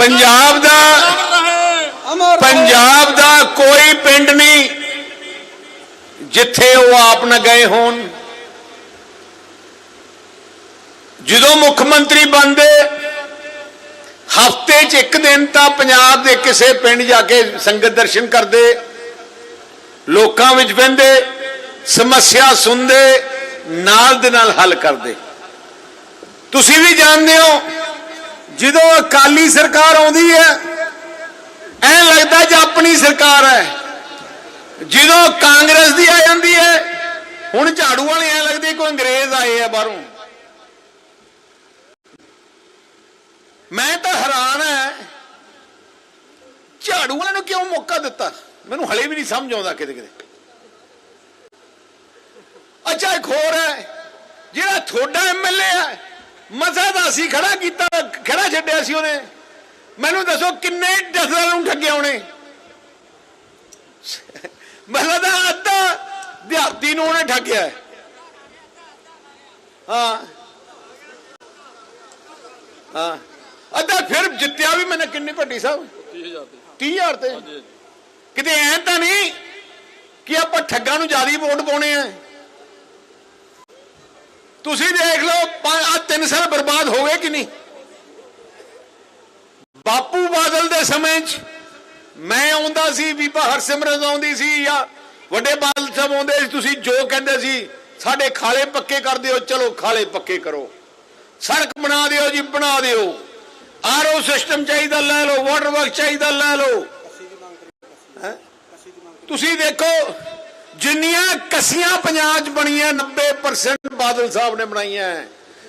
ਪੰਜਾਬ ਦਾ ਪੰਜਾਬ ਦਾ ਕੋਈ ਪਿੰਡ ਨਹੀਂ ਜਿੱਥੇ ਉਹ ਆਪ ਨਾ ਗਏ ਹੋਣ। ਜਦੋਂ ਮੁੱਖ ਮੰਤਰੀ ਬਣਦੇ, ਹਫ਼ਤੇ 'ਚ ਇੱਕ ਦਿਨ ਤਾਂ ਪੰਜਾਬ ਦੇ ਕਿਸੇ ਪਿੰਡ ਜਾ ਕੇ ਸੰਗਤ ਦਰਸ਼ਨ ਕਰਦੇ, ਲੋਕਾਂ ਵਿੱਚ ਬਹਿੰਦੇ ਸਮੱਸਿਆ ਸੁਣਦੇ, ਨਾਲ ਦੇ ਨਾਲ ਹੱਲ ਕਰਦੇ। ਤੁਸੀਂ ਵੀ ਜਾਣਦੇ ਹੋ ਜਦੋਂ ਅਕਾਲੀ ਸਰਕਾਰ ਆਉਂਦੀ ਹੈ, ਐਂ ਲੱਗਦਾ ਜੇ ਆਪਣੀ ਸਰਕਾਰ ਹੈ। ਜਦੋਂ ਕਾਂਗਰਸ ਦੀ ਆ ਜਾਂਦੀ ਹੈ, ਹੁਣ ਝਾੜੂ ਵਾਲੇ ਐ ਲੱਗਦੇ ਕੋਈ ਅੰਗਰੇਜ਼ ਆਏ ਆ ਬਾਹਰੋਂ। ਮੈਂ ਤਾਂ ਹੈਰਾਨ ਹੈ, ਝਾੜੂ ਵਾਲਿਆਂ ਨੂੰ ਕਿਉਂ ਮੌਕਾ ਦਿੱਤਾ? ਮੈਨੂੰ ਹਲੇ ਵੀ ਨਹੀਂ ਸਮਝ ਆਉਂਦਾ ਕਿਤੇ ਕਿਤੇ। ਅੱਛਾ, ਇੱਕ ਹੋਰ ਹੈ, ਜਿਹੜਾ ਤੁਹਾਡਾ ਐਮਐਲਏ ਹੈ ਮਜ਼ਾ ਦਾ ਅਸੀਂ ਖੜਾ ਕੀਤਾ ਖੜਾ ਛੱਡਿਆ ਸੀ ਉਹਨੇ। ਮੈਨੂੰ ਦੱਸੋ ਕਿੰਨੇ ਡਸਰਾਂ ਨੂੰ ਠੱਗਿਆ ਉਹਨੇ। ਮੈਨੂੰ ਤਾਂ ਅੱਧਾ ਦਿਹਾਤੀ ਨੂੰ ਉਹਨੇ ਠੱਗਿਆ। ਹੈ। ਹਾਂ। ਅੱਧਾ ਫਿਰ ਜਿੱਤਿਆ ਵੀ ਮੈਨੇ ਕਿੰਨੀ ਭੱਟੀ ਸਾਹਿਬ? 30000 ਤੇ। ਕਿਤੇ ਐ ਤਾਂ ਨਹੀਂ ਕਿ ਆਪਾਂ ਠੱਗਾਂ ਨੂੰ ਜ਼ਿਆਦਾ ਵੋਟ ਪਾਉਣੇ ਆ। ਤੁਸੀਂ ਦੇਖ ਲਓ ਆ ਤਿੰਨ ਸਾਲ ਬਰਬਾਦ ਹੋ ਗਏ ਕਿ ਨਹੀਂ? ਬਾਪੂ ਬਾਦਲ ਦੇ ਸਮੇਂ 'ਚ ਮੈਂ ਆਉਂਦਾ ਸੀ, ਬੀਬਾ ਹਰਸਿਮਰਤ ਆਉਂਦੀ ਸੀ ਜਾਂ ਵੱਡੇ ਬਾਦਲ ਸਾਹਿਬ ਆਉਂਦੇ ਸੀ, ਤੁਸੀਂ ਜੋ ਕਹਿੰਦੇ ਸੀ, ਸਾਡੇ ਖਾਲੇ ਪੱਕੇ ਕਰ ਦਿਓ, ਚਲੋ ਖਾਲੇ ਪੱਕੇ ਕਰੋ। ਸੜਕ ਬਣਾ ਦਿਓ ਜੀ, ਬਣਾ ਦਿਓ। ਆਰਓ ਸਿਸਟਮ ਚਾਹੀਦਾ, ਲੈ ਲਓ, ਵਾਟਰ ਵਰਕ ਚਾਹੀਦਾ, ਲੈ ਲਓ। ਤੁਸੀਂ ਦੇਖੋ ਜਿੰਨੀਆਂ ਕਸੀਆਂ ਪੰਜਾਬ 'ਚ ਬਣੀਆਂ 90% ਬਾਦਲ ਸਾਹਿਬ ਨੇ ਬਣਾਈਆਂ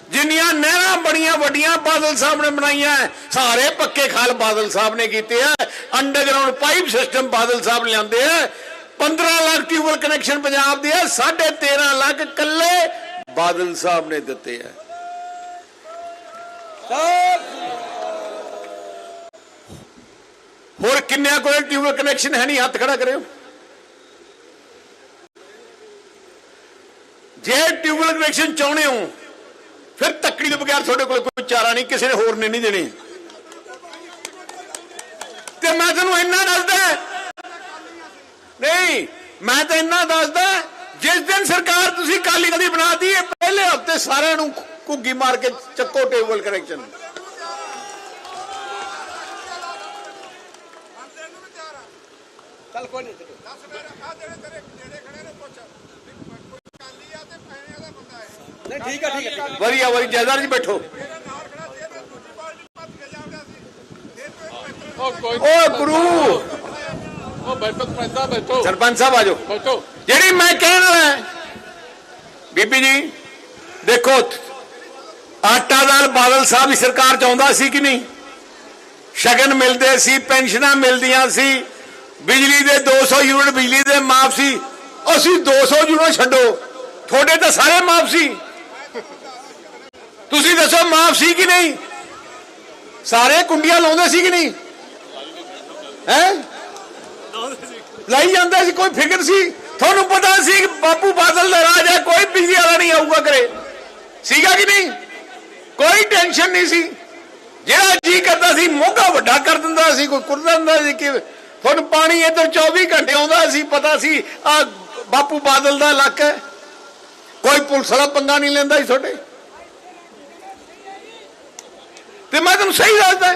ਜਿੰਨੀਆਂ ਨਹਿਰਾਂ ਬੜੀਆਂ ਵੱਡੀਆਂ ਬਾਦਲ ਸਾਹਿਬ ਨੇ ਬਣਾਈਆਂ ਸਾਰੇ ਪੱਕੇ ਖਾਲ ਬਾਦਲ ਸਾਹਿਬ ਨੇ ਕੀਤੇ ਆ underground pipe system Badal sahib ਲਿਆਂਦੇ ਆ 15 ਲੱਖ ਟਿਊਬਲ ਕਨੈਕਸ਼ਨ ਪੰਜਾਬ ਦੇ ਆ 13.5 ਲੱਖ ਕੱਲੇ ਬਾਦਲ ਸਾਹਿਬ ਨੇ ਦਿੱਤੇ ਆ ਹੋਰ ਕਿੰਨਿਆਂ ਕੋਲ ਟਿਊਬਲ ਕਨੈਕਸ਼ਨ ਹੈ ਨਹੀਂ? ਹੱਥ ਖੜਾ ਕਰਿਓ। ਟਿਊਬਲ ਕਨੈਕਸ਼ਨ ਚਾਹੁੰਦੇ ਹੋ? ਫਿਰ ਤੱਕੜੀ ਤੋਂ ਬਗੈਰ ਤੁਹਾਡੇ ਕੋਲ ਕੋਈ ਚਾਰਾ ਨਹੀਂ ਕਿਸੇ ਨੇ ਹੋਰ ਨੇ ਨਹੀਂ ਦੇਣੀ। ਤੇ ਮੈਂ ਤੁਹਾਨੂੰ ਇੰਨਾ ਦੱਸਦਾ ਨਹੀਂ ਮੈਂ ਤਾਂ ਇੰਨਾ ਦੱਸਦਾ ਜਿਸ ਦਿਨ ਸਰਕਾਰ ਤੁਸੀਂ ਕਾਲੀ ਕਦੀ ਬਣਾਤੀ ਹੈ ਪਹਿਲੇ ਹਫ਼ਤੇ ਸਾਰਿਆਂ ਨੂੰ ਘੁੱਗੀ ਮਾਰ ਕੇ ਚੱਕੋ ਟੇਬਲ ਕਨੈਕਸ਼ਨ। ਚੱਲ ਕੋਈ ਨਹੀਂ ਦੱਸ ਮੇਰੇ ਆ ਜਿਹੜੇ ਤੇਰੇ ਨੇੜੇ ਖੜੇ ਨੇ ਪੁੱਛ ਵੀ ਕੋਈ ਕਾਲੀ ਆ ਤੇ ਪੈਣੇ ਵਾਲਾ ਬੰਦਾ ਹੈ ਨਹੀਂ ਠੀਕ ਹੈ ਠੀਕ ਵਧੀਆ ਵਧੀਆ ਜੈਦਾਰ ਜੀ ਬੈਠੋ। ਓਏ ਗੁਰੂ। ਉਹ ਬੈਠੋ ਪੈਂਦਾ ਬੈਠੋ। ਸਰਪੰਚ ਸਾਹਿਬ ਆਜੋ ਬੈਠੋ। ਜਿਹੜੀ ਮੈਂ ਕਹਿਣ ਵਾਲਾ ਹੈ, ਬੀਬੀ ਜੀ ਦੇਖੋ ਆਟਾ ਦਾਲ ਬਾਦਲ ਸਾਹਿਬ ਦੀ ਸਰਕਾਰ ਚ ਆਉਂਦਾ ਸੀ ਕਿ ਨਹੀਂ? ਸ਼ਗਨ ਮਿਲਦੇ ਸੀ ਪੈਨਸ਼ਨਾਂ ਮਿਲਦੀਆਂ ਸੀ ਬਿਜਲੀ ਦੇ 200 ਯੂਨਿਟ ਬਿਜਲੀ ਦੇ ਮਾਫ ਸੀ। ਅਸੀਂ 200 ਯੂਨਿਟ ਛੱਡੋ। ਤੁਹਾਡੇ ਤਾਂ ਸਾਰੇ ਮਾਫ ਸੀ। ਤੁਸੀਂ ਦੱਸੋ ਮਾਫ ਸੀ ਕਿ ਨਹੀਂ? ਸਾਰੇ ਕੁੰਡੀਆਂ ਲਾਉਂਦੇ ਸੀ ਕਿ ਨਹੀਂ? ਹੈ? ਲਾਈ ਜਾਂਦਾ ਸੀ, ਕੋਈ ਫਿਕਰ ਸੀ? ਤੁਹਾਨੂੰ ਪਤਾ ਸੀ ਬਾਪੂ ਬਾਦਲ ਦਾ ਰਾਜ ਹੈ, ਕੋਈ ਬਿਜਲੀ ਵਾਲਾ ਨਹੀਂ ਆਊਗਾ ਕਰੇ ਸੀਗਾ ਕਿ ਨਹੀਂ? ਕੋਈ ਟੈਨਸ਼ਨ ਨਹੀਂ ਸੀ। ਜਿਹੜਾ ਜੀ ਕਰਦਾ ਸੀ, ਮੋਗਾ ਵੱਡਾ ਕਰ ਦਿੰਦਾ ਸੀ, ਕੋਈ ਕੁਰਦਾ ਦਿੰਦਾ ਸੀ, ਕਿ ਤੁਹਾਨੂੰ ਪਾਣੀ ਇੱਧਰ 24 ਘੰਟੇ ਆਉਂਦਾ ਸੀ, ਪਤਾ ਸੀ ਆ ਬਾਪੂ ਬਾਦਲ ਦਾ ਇਲਾਕਾ ਹੈ। ਕੋਈ ਪੁਲਿਸ ਵਾਲਾ ਪੰਗਾ ਨਹੀਂ ਲੈਂਦਾ ਸੀ ਤੁਹਾਡੇ। ਤੇ ਮੈਂ ਤੁਹਾਨੂੰ ਸਹੀ ਦੱਸਦਾ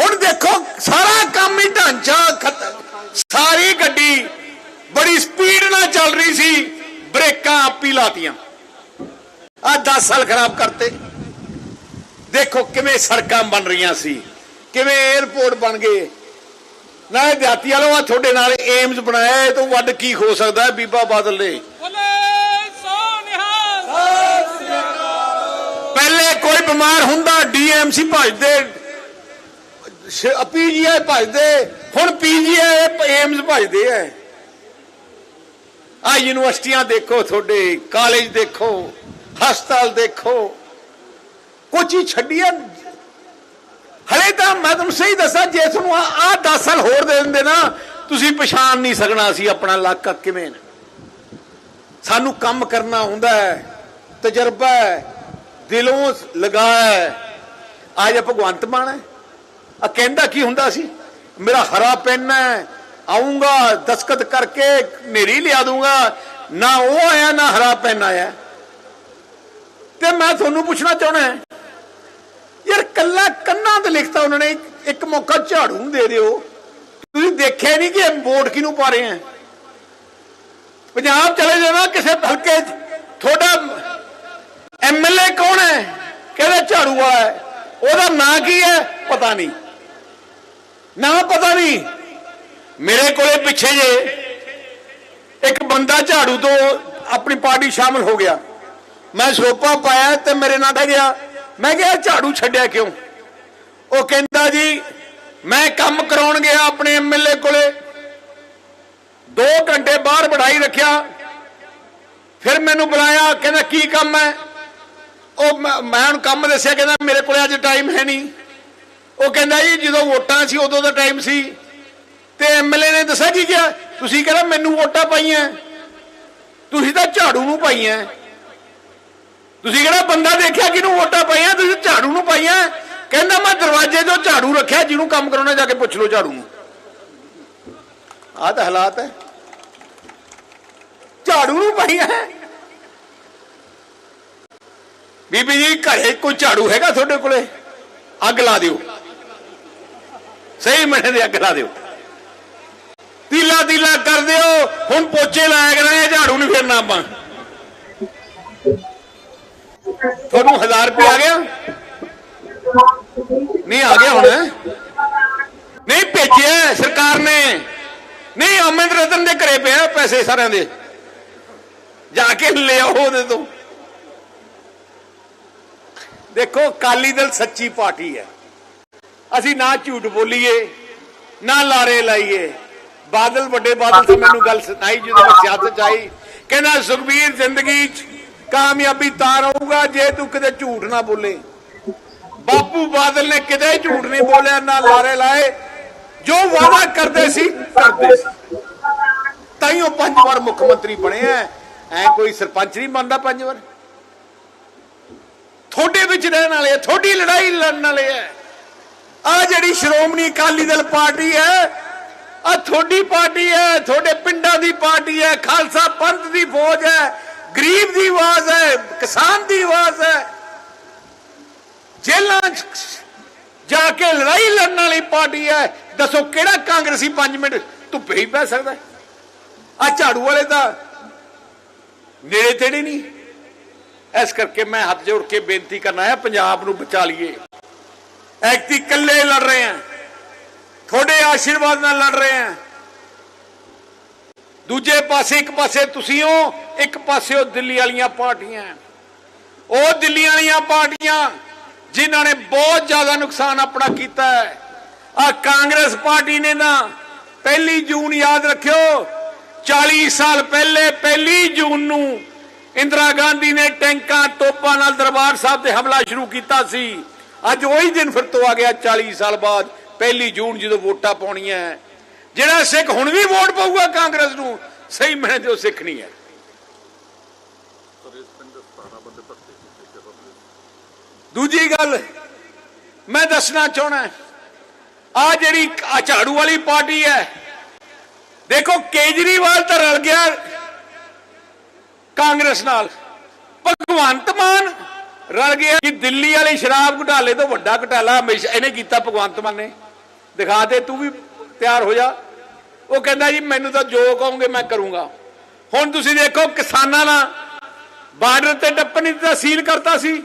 ਹੁਣ ਦੇਖੋ, ਸਾਰਾ ਕੰਮ ਹੀ ਢਾਂਚਾ ਖਤਮ। ਸਾਰੀ ਗੱਡੀ ਬੜੀ ਸਪੀਡ ਨਾਲ ਚੱਲ ਰਹੀ ਸੀ, ਬ੍ਰੇਕਾਂ ਆਪੀ ਲਾਤੀਆਂ। ਆ 10 ਸਾਲ ਖਰਾਬ ਕਰਤੇ। ਦੇਖੋ ਕਿਵੇਂ ਸੜਕਾਂ ਬਣ ਰਹੀਆਂ ਸੀ, ਕਿਵੇਂ 에어ਪੋਰਟ ਬਣ ਗਏ। ਨਾ ਦਿਹਾਤੀ ਵਾਲੋ, ਆ ਤੁਹਾਡੇ ਨਾਲ ਏਮਜ਼ ਬਣਾਇਆ, ਇਹ ਤੋਂ ਵੱਡ ਕੀ ਹੋ ਸਕਦਾ ਬੀਬਾ ਬਾਦਲ ਨੇ ਪਹਿਲੇ ਕੋਈ ਬਿਮਾਰ ਹੁੰਦਾ, ਡੀਐਮਸੀ ਭਜਦੇ ਪੀਜੀਆਈ ਭਜਦੇ, ਹੁਣ ਪੀਜੀਆਈ ਏਮਸ ਭਜਦੇ ਐ। ਆ ਯੂਨੀਵਰਸਿਟੀਆਂ ਦੇਖੋ ਤੁਹਾਡੇ, ਕਾਲਜ ਦੇਖੋ, ਹਸਪਤਾਲ ਦੇਖੋ ਕੁਝ ਹੀ ਛੱਡੀਆਂ। ਹਲੇ ਤਾਂ ਮੈਂ ਤੁਹਾਨੂੰ ਸਹੀ ਦੱਸਾਂ ਜੇ ਤੁਹਾਨੂੰ ਆ 10 ਸਾਲ ਹੋਰ ਦੇ ਦਿੰਦੇ ਨਾ, ਤੁਸੀਂ ਪਛਾਣ ਨਹੀਂ ਸਕਣਾ ਸੀ ਆਪਣਾ ਇਲਾਕਾ ਕਿਵੇਂ। ਸਾਨੂੰ ਕੰਮ ਕਰਨਾ ਹੁੰਦਾ ਹੈ, ਤਜਰਬਾ ਹੈ ਦਿਲੋਂ ਲਗਾਇਆ ਅੱਜ ਭਗਵੰਤ ਮਾਨ ਹੈ। ਆ ਕਹਿੰਦਾ ਕੀ ਹੁੰਦਾ ਸੀ? ਮੇਰਾ ਹਰਾ ਪੈਨ ਹੈ ਆਉਂਗਾ ਦਸਕਤ ਕਰਕੇ ਨੇਰੀ ਲਿਆ ਦੂੰਗਾ ਨਾ ਉਹ ਆਇਆ, ਨਾ ਹਰਾ ਪੈਨ ਆਇਆ। ਤੇ ਮੈਂ ਤੁਹਾਨੂੰ ਪੁੱਛਣਾ ਚਾਹਣਾ ਯਾਰ ਕੱਲਾ ਕੰਨਾਂ ਤੇ ਲਿਖਤਾ ਉਹਨਾਂ ਨੇ, ਇੱਕ- ਮੌਕਾ ਝਾੜੂ ਨੂੰ ਦੇ ਦਿਓ। ਤੁਸੀਂ ਦੇਖਿਆ ਨਹੀਂ ਕਿ ਵੋਟ ਕਿਹਨੂੰ ਪਾ ਰਹੇ ਆ ਪੰਜਾਬ ਚਲੇ ਜਾਣਾ, ਕਿਸੇ ਹਲਕੇ ਤੁਹਾਡਾ ਐਮਐਲਏ ਕੌਣ ਹੈ? ਕਿਹੜਾ ਝਾੜੂ ਵਾਲਾ ਹੈ? ਉਹਦਾ ਨਾਂ ਕੀ ਹੈ? ਪਤਾ ਨਹੀਂ। ਨਾਂ ਪਤਾ ਨਹੀਂ। ਮੇਰੇ ਕੋਲੇ ਪਿੱਛੇ ਜੇ ਇੱਕ ਬੰਦਾ ਝਾੜੂ ਤੋਂ ਆਪਣੀ ਪਾਰਟੀ ਸ਼ਾਮਲ ਹੋ ਗਿਆ। ਮੈਂ ਸੋਪਾ ਪਾਇਆ ਤੇ ਮੇਰੇ ਨਾਲ ਬਹਿ ਗਿਆ। ਮੈਂ ਕਿਹਾ ਝਾੜੂ ਛੱਡਿਆ ਕਿਉਂ? ਉਹ ਕਹਿੰਦਾ ਜੀ, ਮੈਂ ਕੰਮ ਕਰਾਉਣ ਗਿਆ ਆਪਣੇ ਐਮਐਲਏ ਕੋਲੇ। 2 ਘੰਟੇ ਬਾਹਰ ਬੜਾਈ ਰੱਖਿਆ। ਫਿਰ ਮੈਨੂੰ ਬੁਲਾਇਆ, ਕਹਿੰਦਾ, ਕੀ ਕੰਮ ਹੈ? ਉਹ ਮੈਂ ਮੈਂ ਉਹਨੂੰ ਕੰਮ ਦੱਸਿਆ, ਕਹਿੰਦਾ ਮੇਰੇ ਕੋਲੇ ਅੱਜ ਟਾਈਮ ਹੈ ਨਹੀਂ। ਉਹ ਕਹਿੰਦਾ ਜੀ, ਜਦੋਂ ਵੋਟਾਂ ਸੀ, ਉਦੋਂ ਦਾ ਟਾਈਮ ਸੀ। ਤੇ ਐਮਐਲਏ ਨੇ ਦੱਸਿਆ ਕੀ ਕਿਹਾ? ਤੁਸੀਂ ਕਹਿੰਦਾ, ਮੈਨੂੰ ਵੋਟਾਂ ਪਾਈਆਂ। ਤੁਸੀਂ ਤਾਂ ਝਾੜੂ ਨੂੰ ਪਾਈਆਂ। ਤੁਸੀਂ ਕਿਹੜਾ ਬੰਦਾ ਦੇਖਿਆ ਕਿਹਨੂੰ ਵੋਟਾਂ ਪਾਈਆਂ? ਤੁਸੀਂ ਝਾੜੂ ਨੂੰ ਪਾਈਆਂ। ਕਹਿੰਦਾ, ਮੈਂ ਦਰਵਾਜ਼ੇ ਤੋਂ ਝਾੜੂ ਰੱਖਿਆ, ਜਿਹਨੂੰ ਕੰਮ ਕਰਾਉਣਾ ਜਾ ਕੇ ਪੁੱਛ ਲਓ ਝਾੜੂ ਨੂੰ। ਆਹ ਤਾਂ ਹਾਲਾਤ ਹੈ। ਝਾੜੂ ਨੂੰ ਪਾਈਆਂ। ਬੀਬੀ ਜੀ, ਘਰੇ ਕੋਈ ਝਾੜੂ ਹੈਗਾ ਤੁਹਾਡੇ ਕੋਲੇ? ਅੱਗ ਲਾ ਦਿਓ। ਸਹੀ ਮਹੀਨੇ ਦੇ ਅੱਗ ਲਾ ਦਿਓ। ਤੀਲਾ ਤੀਲਾ ਕਰ ਦਿਓ ਹੁਣ ਪੋਚੇ ਲਾਇਆ ਕਰਾਂਗੇ ਝਾੜੂ ਨਹੀਂ ਫੇਰਨਾ ਆਪਾਂ। ਤੁਹਾਨੂੰ 1000 ਰੁਪਏ ਆ ਗਿਆ? ਨਹੀਂ, ਆ ਗਿਆ ਹੁਣ। ਨਹੀਂ, ਭੇਜਿਆ ਸਰਕਾਰ ਨੇ। ਨਹੀਂ ਅਮਿਤ ਰਤਨ ਦੇ ਘਰੇ ਪਿਆ ਪੈਸੇ ਸਾਰਿਆਂ ਦੇ। ਜਾ ਕੇ ਲੈ ਆਓ ਉਹਦੇ ਤੋਂ। ਦੇਖੋ ਕਾਲੀ ਦਲ ਸੱਚੀ ਪਾਰਟੀ ਹੈ। ਅਸੀਂ ਨਾ ਝੂਠ ਬੋਲੀਏ, ਨਾ ਲਾਰੇ ਲਾਈਏ। ਬਾਦਲ ਵੱਡੇ ਬਾਦਲ ਤੋਂ ਮੈਨੂੰ ਗੱਲ ਸੁਣਾਈ ਜਦੋਂ ਮੈਂ ਸਿਆਸਤ ਆਈ ਕਹਿੰਦਾ, ਸੁਖਬੀਰ ਜ਼ਿੰਦਗੀ ਚ ਕਾਮਯਾਬੀ ਤਾਂ ਰਹੂਗਾ ਜੇ ਤੂੰ ਕਿਤੇ ਝੂਠ ਨਾ ਬੋਲੇ। ਬਾਪੂ ਬਾਦਲ ਨੇ ਕਿਤੇ ਝੂਠ ਨਹੀਂ ਬੋਲਿਆ, ਨਾ ਲਾਰੇ ਲਾਏ। ਜੋ ਵਾਅਦਾ ਕਰਦੇ ਸੀ ਕਰਦੇ ਸੀ। ਤਾਈਓ ਪੰਜ ਵਾਰ ਮੁੱਖ ਮੰਤਰੀ ਬਣੇ ਐ। ਐ ਕੋਈ ਸਰਪੰਚ ਨਹੀਂ ਬਣਦਾ ਪੰਜ ਵਾਰ। ਤੁਹਾਡੇ ਵਿੱਚ ਰਹਿਣ ਵਾਲੇ ਆ, ਤੁਹਾਡੀ ਲੜਾਈ ਲੜਨ ਵਾਲੇ ਆ। ਆ ਜਿਹੜੀ ਸ਼੍ਰੋਮਣੀ ਅਕਾਲੀ ਦਲ ਪਾਰਟੀ ਹੈ ਆ ਤੁਹਾਡੀ ਪਾਰਟੀ ਹੈ, ਤੁਹਾਡੇ ਪਿੰਡਾਂ ਦੀ ਪਾਰਟੀ ਹੈ, ਖਾਲਸਾ ਪੰਥ ਦੀ ਫੌਜ ਹੈ, ਗਰੀਬ ਦੀ ਆਵਾਜ਼ ਹੈ, ਕਿਸਾਨ ਦੀ ਆਵਾਜ਼ ਹੈ। ਜੇਲਾਂ ਜਾ ਕੇ ਲੜਾਈ ਲੜਨ ਵਾਲੀ ਪਾਰਟੀ ਹੈ। ਦੱਸੋ ਕਿਹੜਾ ਕਾਂਗਰਸੀ 5 ਮਿੰਟ ਧੁੱਪੇ ਹੀ ਪੈ ਸਕਦਾ ਆ ਝਾੜੂ ਵਾਲੇ ਤਾਂ ਨੇੜੇ ਤੇੜੇ ਨਹੀਂ। ਇਸ ਕਰਕੇ ਮੈਂ ਹੱਥ ਜੋੜ ਕੇ ਬੇਨਤੀ ਕਰਨਾ ਹੈ, ਪੰਜਾਬ ਨੂੰ ਬਚਾ ਲਈਏ। ਐਕਤੀ ਇਕੱਲੇ ਲੜ ਰਹੇ ਆ ਤੁਹਾਡੇ ਆਸ਼ੀਰਵਾਦ ਨਾਲ ਲੜ ਰਹੇ ਆ ਦੂਜੇ ਪਾਸੇ ਇੱਕ ਪਾਸੇ ਤੁਸੀਂ ਹੋ, ਇੱਕ ਪਾਸੇ ਉਹ ਦਿੱਲੀ ਵਾਲੀਆਂ ਪਾਰਟੀਆਂ। ਉਹ ਦਿੱਲੀ ਵਾਲੀਆਂ ਪਾਰਟੀਆਂ ਜਿਨ੍ਹਾਂ ਨੇ ਬਹੁਤ ਜ਼ਿਆਦਾ ਨੁਕਸਾਨ ਆਪਣਾ ਕੀਤਾ ਹੈ। ਆ ਕਾਂਗਰਸ ਪਾਰਟੀ ਨੇ ਨਾ ਪਹਿਲੀ ਜੂਨ ਯਾਦ ਰੱਖਿਓ 40 ਸਾਲ ਪਹਿਲੇ, ਪਹਿਲੀ ਜੂਨ ਨੂੰ ਇੰਦਰਾ ਗਾਂਧੀ ਨੇ ਟੈਂਕਾਂ ਤੋਪਾਂ ਨਾਲ ਦਰਬਾਰ ਸਾਹਿਬ ਤੇ ਹਮਲਾ ਸ਼ੁਰੂ ਕੀਤਾ ਸੀ। ਅੱਜ ਉਹੀ ਦਿਨ ਫਿਰ ਤੋਂ ਆ ਗਿਆ 40 ਸਾਲ ਬਾਅਦ, ਪਹਿਲੀ ਜੂਨ ਜਦੋਂ ਵੋਟਾਂ ਪਾਉਣੀਆਂ ਜਿਹੜਾ ਸਿੱਖ ਹੁਣ ਵੀ ਵੋਟ ਪਾਊਗਾ ਕਾਂਗਰਸ ਨੂੰ, ਸਹੀ ਮੈਨੇ ਤੇ ਉਹ ਸਿੱਖ ਨਹੀਂ ਹੈ। ਦੂਜੀ ਗੱਲ, ਮੈਂ ਦੱਸਣਾ ਚਾਹਣਾ ਆ ਜਿਹੜੀ ਝਾੜੂ ਵਾਲੀ ਪਾਰਟੀ ਹੈ, ਦੇਖੋ ਕੇਜਰੀਵਾਲ ਤਾਂ ਰਲ ਗਿਆ। ਕਾਂਗਰਸ ਨਾਲ। ਭਗਵੰਤ ਮਾਨ ਰਲ ਗਿਆ ਕਿ ਦਿੱਲੀ ਵਾਲੇ ਸ਼ਰਾਬ ਘੁਟਾਲੇ ਤੋਂ ਵੱਡਾ ਘੁਟਾਲਾ ਹਮੇਸ਼ਾ ਇਹਨੇ ਕੀਤਾ ਭਗਵੰਤ ਮਾਨ ਨੇ। ਦਿਖਾ ਦੇ, ਤੂੰ ਵੀ ਤਿਆਰ ਹੋ ਜਾ। ਉਹ ਕਹਿੰਦਾ ਜੀ, ਮੈਨੂੰ ਤਾਂ ਜੋ ਕਹੋਗੇ ਮੈਂ ਕਰੂੰਗਾ। ਹੁਣ ਤੁਸੀਂ ਦੇਖੋ, ਕਿਸਾਨਾਂ ਨਾਲ ਬਾਰਡਰ ਤੇ ਟੱਪਣ ਦੀ ਸੀਲ ਕਰਤਾ ਸੀ।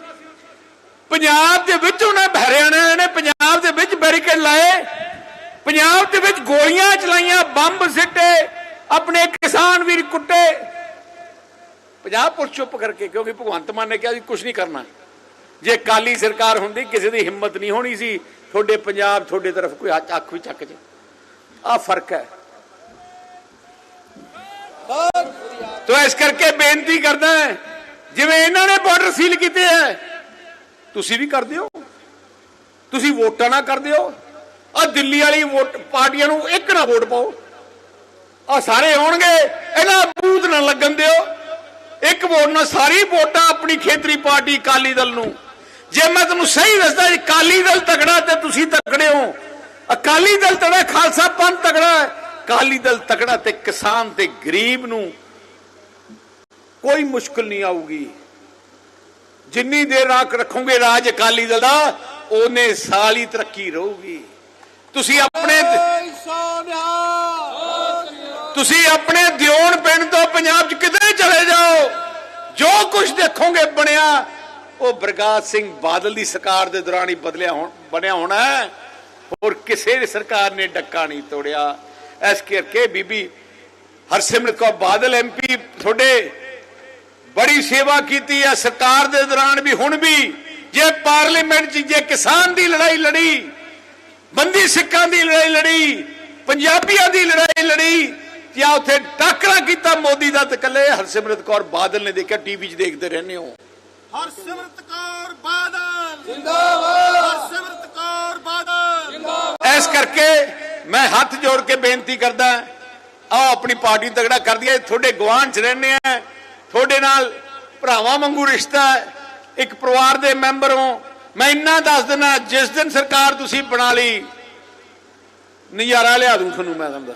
ਪੰਜਾਬ ਦੇ ਵਿੱਚ ਉਹਨਾਂ ਹਰਿਆਣਾ ਨੇ ਪੰਜਾਬ ਦੇ ਵਿੱਚ ਬੈਰੀਕੇਡ ਲਾਏ। ਪੰਜਾਬ ਦੇ ਵਿੱਚ ਗੋਲੀਆਂ ਚਲਾਈਆਂ, ਬੰਬ ਸਿੱਟੇ। ਆਪਣੇ ਕਿਸਾਨ ਵੀਰ ਪੰਜਾਬ ਪੁਲਿਸ ਚੁੱਪ ਕਰਕੇ ਕਿਉਂਕਿ ਭਗਵੰਤ ਮਾਨ ਨੇ ਕਿਹਾ ਜੀ ਕੁਝ ਨਹੀਂ ਕਰਨਾ। ਜੇ ਕਾਲੀ ਸਰਕਾਰ ਹੁੰਦੀ ਕਿਸੇ ਦੀ ਹਿੰਮਤ ਨਹੀਂ ਹੋਣੀ ਸੀ ਤੁਹਾਡੇ ਪੰਜਾਬ ਤੁਹਾਡੇ ਤਰਫ ਕੋਈ ਅੱਖ ਵੀ ਚੱਕ ਜੇ। ਆ ਫ਼ਰਕ ਹੈ। ਤੋ ਇਸ ਕਰਕੇ ਬੇਨਤੀ ਕਰਦਾ ਹੈ, ਜਿਵੇਂ ਇਹਨਾਂ ਨੇ ਬਾਰਡਰ ਸੀਲ ਕੀਤੇ ਹੈ ਤੁਸੀਂ ਵੀ ਕਰ ਦਿਓ ਤੁਸੀਂ ਵੋਟਾਂ ਨਾ ਕਰ ਦਿਓ ਆ ਦਿੱਲੀ ਵਾਲੀ ਵੋਟ ਪਾਰਟੀਆਂ ਨੂੰ ਇੱਕ ਨਾ ਵੋਟ ਪਾਓ। ਆ ਸਾਰੇ ਆਉਣਗੇ ਇਹਨਾਂ ਬੂਥ ਨਾ ਲੱਗਣ ਦਿਓ। ਇੱਕ ਵੋਟ ਨਾਲ ਸਾਰੀ ਵੋਟਾਂ ਆਪਣੀ ਖੇਤਰੀ ਪਾਰਟੀ ਅਕਾਲੀ ਦਲ ਨੂੰ। ਜੇ ਮੈਂ ਤੁਹਾਨੂੰ ਸਹੀ ਦੱਸਦਾ ਜੀ ਅਕਾਲੀ ਦਲ ਤਕੜਾ ਤੇ ਤੁਸੀਂ ਤਕੜੇ ਹੋ। ਅਕਾਲੀ ਦਲ ਤਕੜਾ ਖਾਲਸਾ ਪੰਥ ਤਕੜਾ ਹੈ। ਅਕਾਲੀ ਦਲ ਤਕੜਾ ਤੇ ਕਿਸਾਨ ਤੇ ਗਰੀਬ ਨੂੰ ਕੋਈ ਮੁਸ਼ਕਲ ਨਹੀਂ ਆਊਗੀ। ਜਿੰਨੀ ਦੇਰ ਰਾਖ ਰੱਖੋਗੇ ਰਾਜ ਅਕਾਲੀ ਦਲ ਦਾ ਉਹਨੇ ਸਾਲ ਹੀ ਤਰੱਕੀ ਰਹੂਗੀ। ਤੁਸੀਂ ਆਪਣੇ ਤੁਸੀਂ ਆਪਣੇ ਦਿਓਣ ਪਿੰਡ ਤੋਂ ਪੰਜਾਬ 'ਚ ਕਿਤੇ ਚਲੇ ਜਾਓ। ਜੋ ਕੁਝ ਦੇਖੋਗੇ ਬਣਿਆ, ਉਹ ਬਰਗਾਦ ਸਿੰਘ ਬਾਦਲ ਦੀ ਸਰਕਾਰ ਦੇ ਦੌਰਾਨ ਹੀ ਬਦਲਿਆ ਹੋਣ ਬਣਿਆ ਹੋਣਾ ਹੈ। ਹੋਰ ਕਿਸੇ ਸਰਕਾਰ ਨੇ ਡੱਕਾ ਨਹੀਂ ਤੋੜਿਆ। ਇਸ ਕਰਕੇ ਬੀਬੀ ਹਰਸਿਮਰਤ ਕੌਰ ਬਾਦਲ ਐਮਪੀ ਤੁਹਾਡੇ ਬੜੀ ਸੇਵਾ ਕੀਤੀ ਹੈ। ਸਰਕਾਰ ਦੇ ਦੌਰਾਨ ਵੀ, ਹੁਣ ਵੀ ਜੇ ਪਾਰਲੀਮੈਂਟ 'ਚ ਜੇ ਕਿਸਾਨ ਦੀ ਲੜਾਈ ਲੜੀ, ਬੰਦੀ ਸਿੱਖਾਂ ਦੀ ਲੜਾਈ ਲੜੀ, ਪੰਜਾਬੀਆਂ ਦੀ ਲੜਾਈ ਲੜੀ ਜਾਂ ਉੱਥੇ ਟਾਕਰਾ ਕੀਤਾ ਮੋਦੀ ਦਾ ਤੇ ਇਕੱਲੇ ਹਰਸਿਮਰਤ ਕੌਰ ਬਾਦਲ ਨੇ ਦੇਖਿਆ ਟੀਵੀ 'ਚ ਦੇਖਦੇ ਰਹਿੰਦੇ ਹੋ। ਹਰਸਿਮਰਤ ਕੌਰ ਬਾਦਲ। ਜਿੰਦਾਬਾਦ। ਹਰਸਿਮਰਤ ਕੌਰ ਬਾਦਲ। ਇਸ ਕਰਕੇ ਮੈਂ ਹੱਥ ਜੋੜ ਕੇ ਬੇਨਤੀ ਕਰਦਾ ਆਓ ਆਪਣੀ ਪਾਰਟੀ ਤਗੜਾ ਕਰਦੀ ਹੈ ਤੁਹਾਡੇ ਗਵਾਂਢ 'ਚ ਰਹਿੰਦੇ ਆ। ਤੁਹਾਡੇ ਨਾਲ ਭਰਾਵਾਂ ਵਾਂਗੂ ਰਿਸ਼ਤਾ ਹੈ। ਇੱਕ ਪਰਿਵਾਰ ਦੇ ਮੈਂਬਰ ਹੋ। ਮੈਂ ਇੰਨਾ ਦੱਸ ਦਿੰਦਾ ਜਿਸ ਦਿਨ ਸਰਕਾਰ ਤੁਸੀਂ ਬਣਾ ਲਈ ਨਜ਼ਾਰਾ ਲਿਆ ਦੂੰ ਤੁਹਾਨੂੰ ਮੈਂ ਕਹਿੰਦਾ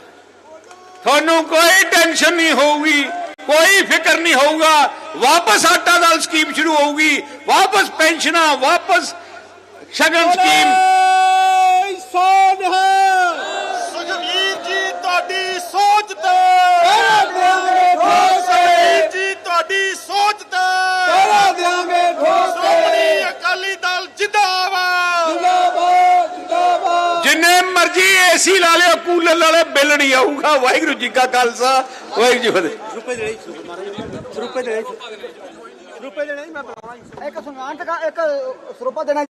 ਤੁਹਾਨੂੰ ਕੋਈ ਟੈਨਸ਼ਨ ਨਹੀਂ ਹੋਊਗੀ ਕੋਈ ਫਿਕਰ ਨਹੀਂ ਹੋਊਗਾ। ਵਾਪਸ ਆਟਾ ਦਾਲ ਸਕੀਮ ਸ਼ੁਰੂ ਹੋਊਗੀ। ਵਾਪਸ ਪੈਨਸ਼ਨਾਂ ਵਾਪਸ ਸ਼ਗਨ ਸਕੀਮ। ਸੁਖਵੀਰ ਜੀ ਤੁਹਾਡੀ ਸੋਚ ਤੇ ਸੁਖਵੀਰ ਜੀ ਤੁਹਾਡੀ ਸੋਚ ਤੇ ਸ਼੍ਰੋਮਣੀ ਅਕਾਲੀ ਦਲ ਜਿੰਦਾਬਾਦ ਜਿੰਨੇ ਮਰਜ਼ੀ ਏਸੀ ਲਾ ਲਿਓ ਕੂਲਰ ਲਾ ਲਿਓ ਬਿੱਲ ਨਹੀਂ ਆਊਗਾ। ਵਾਹਿਗੁਰੂ ਜੀ ਕਾ ਖਾਲਸਾ, ਵਾਹਿਗੁਰੂ ਜੀ ਫਤਿਹ। ਰੁਪਏ ਦੇਣੇ ਰੁਪਏ ਦੇਣੇ ਰੁਪਏ ਦੇਣੇ ਮੈਂ ਬਣਾਉਣਾ ਇੱਕ ਸੁਨਾਨ ਟਕਾ ਇੱਕ ਸਰੂਪਾ ਦੇਣਾ